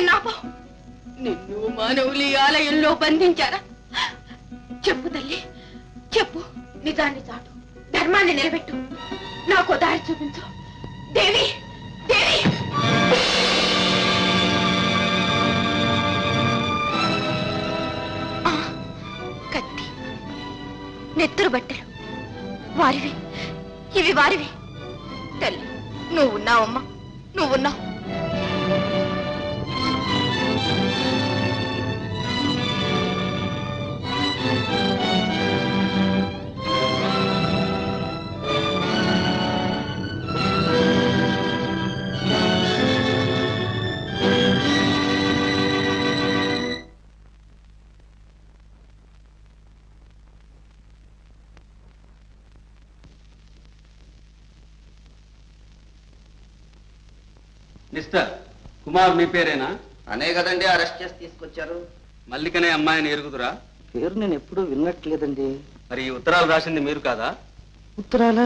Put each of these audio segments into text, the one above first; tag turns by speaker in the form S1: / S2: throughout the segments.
S1: నాపో. నిన్ను మానవులి ఆలయంలో బంధించారా చెప్పు తల్లి చెప్పు. నిజాన్ని చాటు. ధర్మాన్ని నిలబెట్టు. నాకు దారి చూపించు. దేవి దేవి! ఆ, కత్తి నెత్తురు బట్టలు. వారివి. ఇవి వారివి. తల్లి నువ్వున్నావమ్మా ఉన్నావమ్మా.
S2: మిస్టర్ కుమార్ మీ పేరేనా?
S3: అనే కదండి అరెస్ట్ చేసి తీసుకొచ్చారు.
S2: మల్లికనే అమ్మాయిని ఎరుగుదురా?
S3: పేరు నేను ఎప్పుడూ విన్నట్లేదండి
S2: మరి ఈ ఉత్తరాలు రాసింది మీరు కాదా?
S3: ఉత్తరాల?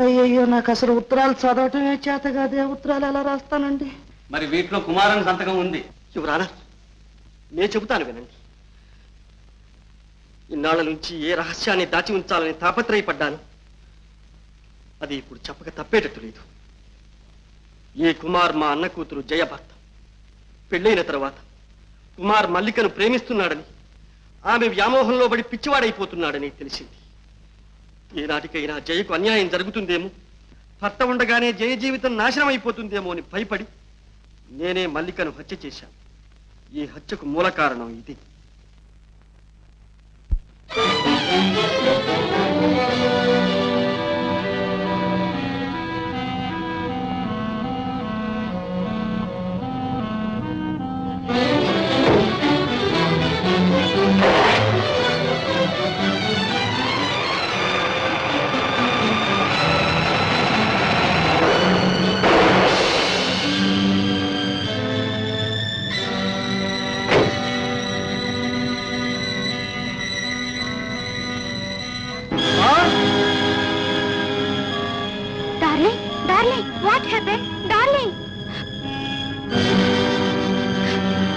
S3: అయ్యయ్యో నాకు అసలు ఉత్తరాలు చదవటమే చేత కాదే. ఉత్తరాలు ఎలా రాస్తానండి?
S2: మరి వీటిలో కుమారన్ సంతకం ఉంది.
S4: యువరానా నేను చెబుతాను వినండి. ఇన్నాళ్ళ నుంచి ఏ రహస్యాన్ని దాచి ఉంచాలని తాపత్రయపడ్డాను. అది ఇప్పుడు చెప్పక తప్పేటట్టు లేదు. ఈ కుమార్ మా అన్న కూతురు జయ భర్త పెళ్ళైన తర్వాత కుమార్ మల్లికను ప్రేమిస్తున్నాడని ఆమె వ్యామోహంలో పడి పిచ్చివాడైపోతున్నాడని తెలిసింది. ఈనాటికైనా జయకు అన్యాయం జరుగుతుందేమో భర్త ఉండగానే జయ జీవితం నాశనం అయిపోతుందేమో అని భయపడి నేనే మల్లికను హత్య చేశాను. ఈ హత్యకు మూల కారణం ఇది.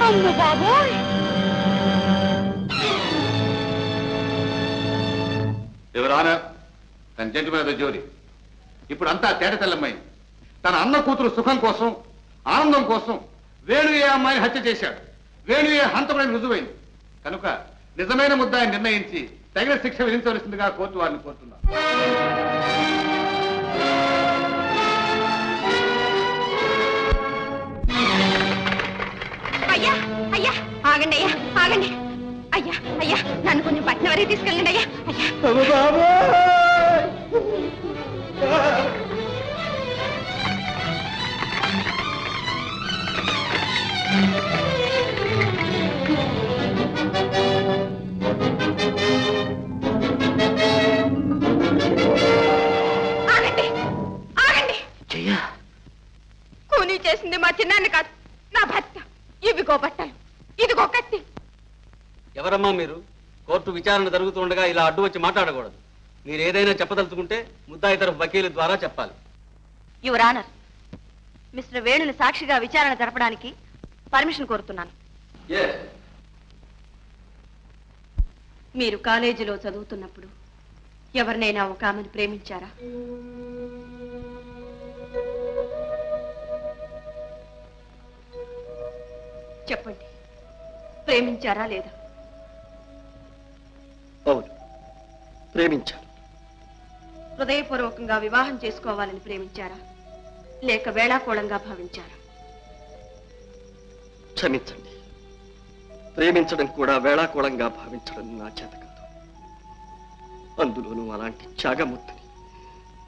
S1: అమ్మ బాబోయ్.
S5: ఎవరానా తన జంటి జోరి ఇప్పుడు అంతా తేట తెల్లమ్మైంది తన అన్న కూతురు సుఖం కోసం ఆనందం కోసం వేణు ఏ అమ్మాయిని హత్య చేశాడు. వేణు ఏ హంతమైన రుజువైంది. కనుక నిజమైన ముద్దాన్ని నిర్ణయించి తగిన శిక్ష విధించవలసిందిగా కోర్టు వారిని
S1: కోరుతున్నారు ఆగండి అయ్యా ఆగండి. అయ్యా అయ్యా నన్ను కొంచెం పట్నం వరకు తీసుకెళ్ళండి అయ్యా. అయ్యా. ఆగండి ఆగండి.
S3: జయ!
S1: కూనీ చేసింది మా చిన్నాన్ని కాదు నా భర్త. ఇవిగో బట్టలు. ఇదిగో కత్తి.
S2: ఎవరమ్మా మీరు? కోర్టు విచారణ జరుగుతుండగా ఇలా అడ్డు వచ్చి మాట్లాడకూడదు. మీరు ఏదైనా చెప్పదలుచుకుంటే ముద్దాయి తరఫు వకీలు ద్వారా చెప్పాలి.
S6: యువర్ ఆనర్ మిస్టర్ వేణుని సాక్షిగా విచారణ జరపడానికి పర్మిషన్ కోరుతున్నాను. మీరు కాలేజీలో చదువుతున్నప్పుడు ఎవరినైనా ఒక ఆమెను ప్రేమించారా? చెప్పండి. ప్రేమించారా లేదా?
S4: అవును. ప్రేమించాను.
S6: హృదయపూర్వకంగా వివాహం చేసుకోవాలని ప్రేమించారా? లేక వేళాకోళంగా భావించారా?
S4: క్షమించండి. ప్రేమించడం కూడా వేళాకోళంగా భావించడం నా చేత కాదు. అందులోనూ అలాంటి త్యాగమూర్తిని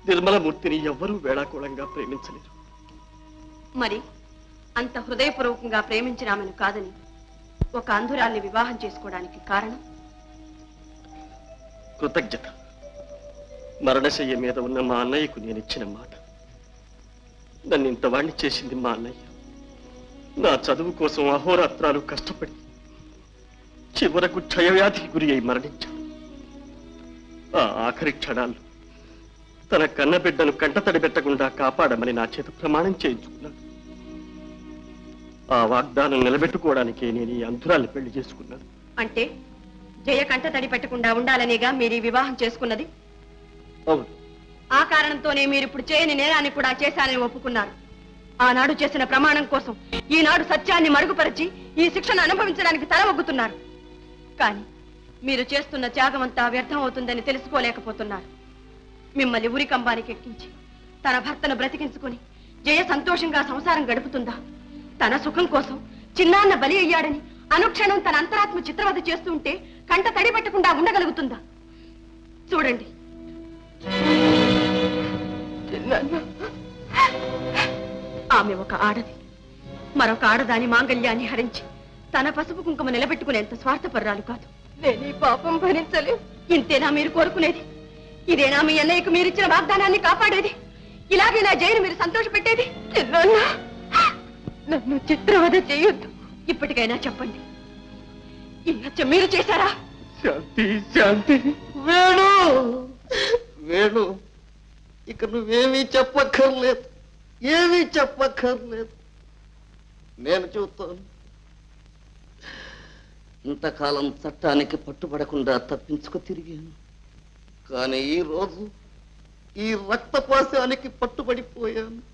S4: నిర్మలమూర్తిని ఎవ్వరూ వేళాకోళంగా ప్రేమించలేరు.
S6: మరి అంత హృదయపూర్వకంగా ప్రేమించిన ఆమెను కాదని ఒక అంధురాల్ని వివాహం చేసుకోవడానికి కారణం?
S4: కృతజ్ఞత. మరణశయ్య మీద ఉన్న మా అన్నయ్యకు నేను ఇచ్చిన మాట. నన్ను ఇంతవాణ్ణి చేసింది మా అన్నయ్య. నా చదువు కోసం అహోరాత్రాలు కష్టపడి చివరకు క్షయవ్యాధికి గురి అయి మరణించాడు. ఆ ఆఖరి క్షణాల్లో తన కన్నబిడ్డను కంటతడి పెట్టకుండా కాపాడమని నా చేత ప్రమాణం చేయించుకున్నాడు ఆ వాగ్దానం నిలబెట్టుకోవడానికే నేను ఈ అంతురాల్ని పెళ్ళి చేసుకున్నాను.
S6: అంటే జయ కంట తడి పెట్టకుండా ఉండాలనేగా మీరు ఈ వివాహం చేసుకున్నది?
S4: అవును.
S6: ఆ కారణంతోనే మీరు ఇప్పుడు చేయని నేరాన్ని కూడా చేశానని ఒప్పుకున్నారు. ఆనాడు చేసిన ప్రమాణం కోసం ఈనాడు సత్యాన్ని మరుగుపరిచి ఈ శిక్షను అనుభవించడానికి తల ఒగ్గుతున్నారు. కానీ మీరు చేస్తున్న త్యాగమంతా వ్యర్థం అవుతుందని తెలుసుకోలేకపోతున్నారు. మిమ్మల్ని ఉరికంబానికి ఎక్కించి తన భర్తను బ్రతికించుకుని జయ సంతోషంగా సంసారం గడుపుతుందా? తన సుఖం కోసం చిన్నాన్న బలి అయ్యాడని అనుక్షణం తన అంతరాత్మ చిత్రవద చేస్తూ ఉంటే కంట తడి పెట్టకుండా ఉండగలుగుతుందా? చూడండి. ఆమె ఒక ఆడది. మరొక ఆడదాని మాంగల్యాన్ని హరించి తన పసుపు కుంకుమ నిలబెట్టుకునేంత స్వార్థపర్రాలు కాదు. నేను ఈ పాపం భరించలేదు ఇంతేనా మీరు కోరుకునేది? ఇదేనా మీ అన్నయ్యకు మీరిచ్చిన వాగ్దానాన్ని కాపాడేది? ఇలాగే నా జైలు మీరు సంతోష పెట్టేది నన్ను చిత్రవద చేయొద్దు. ఇప్పటికైనా చెప్పండి. ఈ హత్య మీరు చేశారా?
S4: శాంతి శాంతి.
S3: వేణు! వేణు ఇక నువ్వేమీ చెప్పక్కర్లేదు. ఏమీ చెప్పక్కర్లేదు. నేను చెబుతాను ఇంతకాలం చట్టానికి పట్టుబడకుండా తప్పించుకు తిరిగాను. కానీ ఈ రోజు ఈ రక్తపాశానికి పట్టుబడిపోయాను.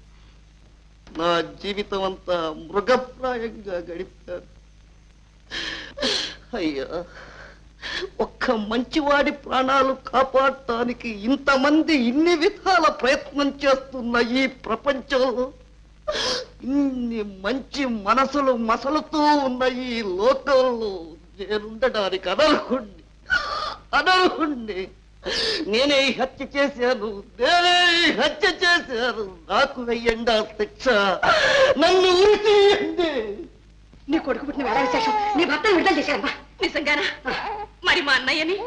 S3: నా జీవితం అంతా మృగప్రాయంగా గడిపారు అయ్యా ఒక్క మంచివాడి ప్రాణాలు కాపాడటానికి ఇంతమంది ఇన్ని విధాల ప్రయత్నం చేస్తున్న ఈ ప్రపంచంలో ఇన్ని మంచి మనసులు మసలుతూ ఉన్న ఈ లోకంలో నేనుండడానికి అనర్హుణ్ణి. అనర్హుణ్ణి. నేనే ఈ హత్య చేశాను నేనే ఈ హత్య చేశాను. నాకు వెయ్యండి ఆ శిక్ష. నన్ను ఉరి తీయండి
S6: నీ కొడుకు పుట్టిన వేళ విశేషం. నీ భర్తను విడుదల చేశారమ్మా. నిజంగానా? మరి మా అన్నయ్యని?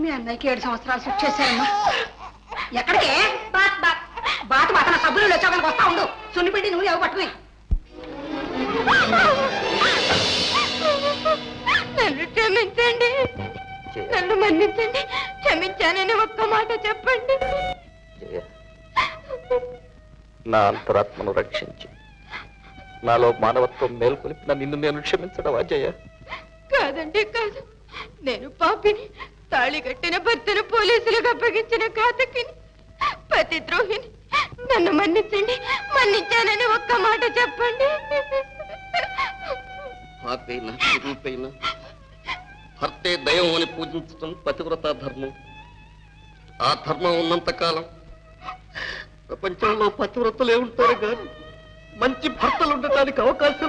S6: మీ అన్నయ్యకి ఏడు సంవత్సరాలు శిక్ష చేశారమ్మా. ఎక్కడికే? Bath bath. బాత్ బాత్ నా సబ్బులు వచ్చాక వస్తా ఉండు. సున్నిపిండి నువ్వు ఎవరు పట్టుకుని. నన్ను క్షమించండి. నన్ను మన్నించండి. క్షమించానని ఒక్క మాట చెప్పండి.
S7: నా అంతరాత్మను రక్షించి నాలో మానవత్వం మేల్కొలిపిన నిన్ను నేను క్షమించడం అజయ.
S1: కాదండి కాదు. నేను పాపిని తాళి కట్టిన భర్తను పోలీసులకు అప్పగించిన ఘాతకిని పతి ద్రోహిని నన్ను మన్నించండి మన్నించానని ఒక్క మాట చెప్పండి.
S3: భర్తే దైవం అని పూజించడం పతివ్రత ధర్మం. ఆ ధర్మం ఉన్నంత కాలం ప్రపంచంలో పతివ్రతలే ఉంటారు కానీ మంచి భర్తలు ఉండటానికి అవకాశం